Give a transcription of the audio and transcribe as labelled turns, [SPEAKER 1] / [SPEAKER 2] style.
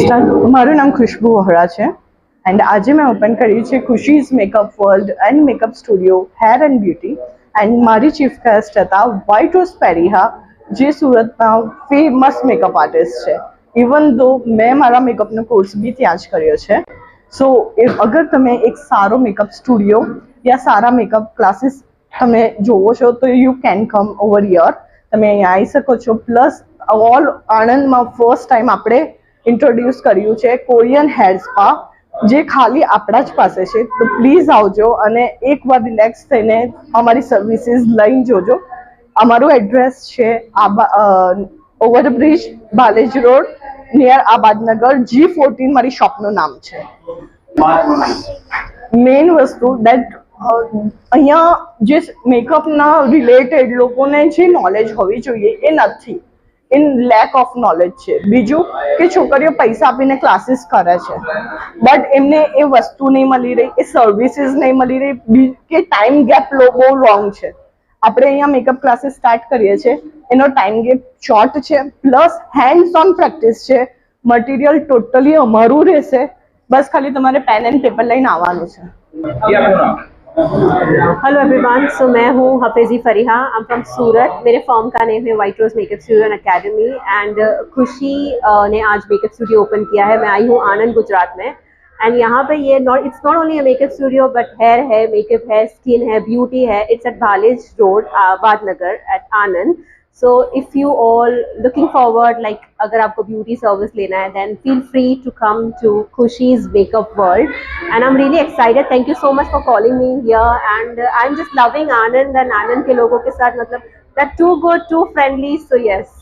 [SPEAKER 1] Start મારું નામ ખુશ્બુ વહોરા છે. એન્ડ આજે મેં ઓપન કર્યું છે Khushi's makeup world and makeup studio hair and beauty and મારી ચીફ ગેસ્ટ હતા વ્હાઇટ રોઝ પેરીહા જે સુરતના ફેમસ મેકઅપ આર્ટિસ્ટ છે. ઇવન દો મેં મારા મેકઅપનો કોર્સ બી ત્યાં જ કર્યો છે. સો અગર તમે એક સારો મેકઅપ સ્ટુડિયો યા સારા મેકઅપ ક્લાસીસ તમે જોવો છો તો you can come over here તમે અહીંયા આવી શકો છો. પ્લસ ઓલ આણંદમાં ફર્સ્ટ ટાઈમ આપણે ઇન્ટ્રોડ્યુસ કર્યું છે કોરિયન હેર સ્પા જે ખાલી આપણા જ પાસે છે. તો પ્લીઝ આવજો અને એકવાર રિલેક્સ થઈને અમારી સર્વિસીસ લઈને જોજો. અમારું એડ્રેસ છે આબા overbridge Bhalej road near Abadnagar G fourteen મારી શોપનું નામ છે. મેઇન વસ્તુ દેટ અહીંયા જે મેકઅપના રિલેટેડ લોકોને જે નોલેજ હોવી જોઈએ એ નથી. ઇન લેક ઓફ નોલેજ છે. બીજું કે છોકરીઓ પૈસા આપીને ક્લાસીસ કરે છે. બટ એમને એ વસ્તુ નહીં મળી રહી, એ સર્વિસીસ નહીં મળી રહી કે ટાઈમ ગેપ લો બહુ રોંગ છે. આપણે અહીંયા મેકઅપ ક્લાસીસ સ્ટાર્ટ કરીએ છીએ, એનો ટાઈમ ગેપ શોર્ટ છે પ્લસ હેન્ડ્સ ઓન પ્રેક્ટિસ છે. મટીરિયલ ટોટલી અમારું રહેશે. બસ ખાલી તમારે પેન એન્ડ પેપર લઈને આવવાનું છે.
[SPEAKER 2] हेलो एवरीवन सो मैं हूँ Hafeji Fariha I am from Surat मेरे फॉर्म का नेम है white rose makeup studio and academy and Khushi uh, ने आज मेकअप स्टूडियो ओपन किया है. मैं आई हूँ आनंद गुजरात में. एंड यहाँ पे ये not it's not only makeup studio but hair है मेकअप है स्किन है ब्यूटी है. It's at Bhalej road बादनगर at Anand So if you all looking forward like अगर आपको ब्यूटी सर्विस लेना है then feel free to come to Khushi's makeup world and I'm really excited. Thank you so much for calling me here. And uh, I'm just loving Anand and Anand के लोगों के साथ मतलब they're too good, too friendly. So yes,